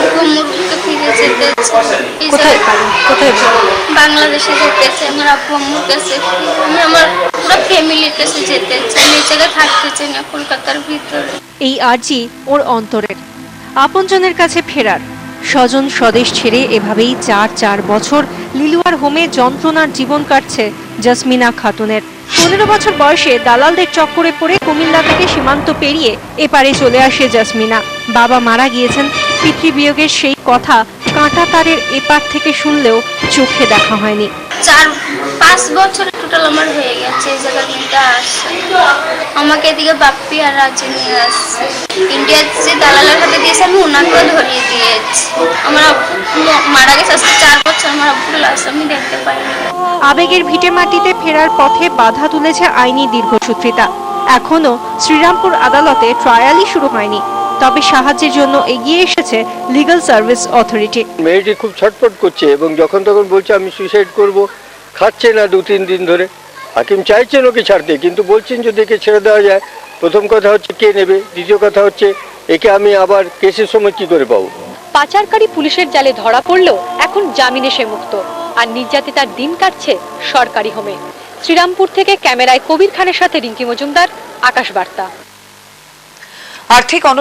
আব্বু ফিরে যেতে কোথায়? কোথায়? বাংলাদেশে যেতে চাই আমার আব্বু আম্মুর কাছে। আমি আমার পুরো ফ্যামিলির কাছে যেতে চাই আমি জায়গায় থাকতে চাই না কলকাতার ভিতরে। এই আর্জি ওর অন্তরের আপনজনের কাছে ফেরার। স্বজন স্বদেশ ছেড়ে এভাবেই চার চার বছর লিলুয়ার হোমে যন্ত্রণার জীবন কাটছে জাসমিনা খাতুনের। পনেরো বছর বয়সে দালালদের চক্করে পড়ে কুমিল্লা থেকে সীমান্ত পেরিয়ে এপারে চলে আসে জাসমিনা। বাবা মারা গিয়েছেন পিতৃবিয়োগের সেই কথা কাঁটা তারের এপার থেকে শুনলেও চোখে দেখা হয়নি। চার, পাঁচ বছর টোটাল আমার হয়ে গেছে আমাকে এদিকে বাপ্পি আর রাজি নিয়ে আসছে। ইন্ডিয়ার যে দালালের হাতে ওনাকেও ধরিয়ে দিয়েছি। আমার মারা গেছে আজকে চার বছর আমার আব্বুর লাশ আমি দেখতে পাইনি। আবেগের ভিটে মাটিতে ফেরার পথে বাধা তুলেছে আইনি দীর্ঘসূত্রিতা। এখনও শ্রীরামপুর আদালতে ট্রায়ালই শুরু হয়নি। তবে সাহায্যের জন্য এগিয়ে এসেছে লিগ্যাল সার্ভিস অথরিটি মেয়েটি খুব ছটফট করছে এবং যখন তখন বলছে আমি সুইসাইড করব। খাচ্ছে না দু তিন দিন ধরে। হাকিম চাইছেন ওকে ছাড়তে কিন্তু বলছেন যদি একে ছেড়ে দেওয়া যায় প্রথম কথা হচ্ছে কে নেবে দ্বিতীয় কথা হচ্ছে একে আমি আবার কেসের সময় কি করে পাবো? পাচারকারী পুলিশের জালে ধরা পড়লেও এখন জামিনে সে মুক্ত। আর নির্যাতিতার দিন কাটছে সরকারি হোমে। শ্রীরামপুর থেকে ক্যামেরায় কবির খানের সাথে রিঙ্কি মজুমদার আকাশ বার্তা আর্থিক অন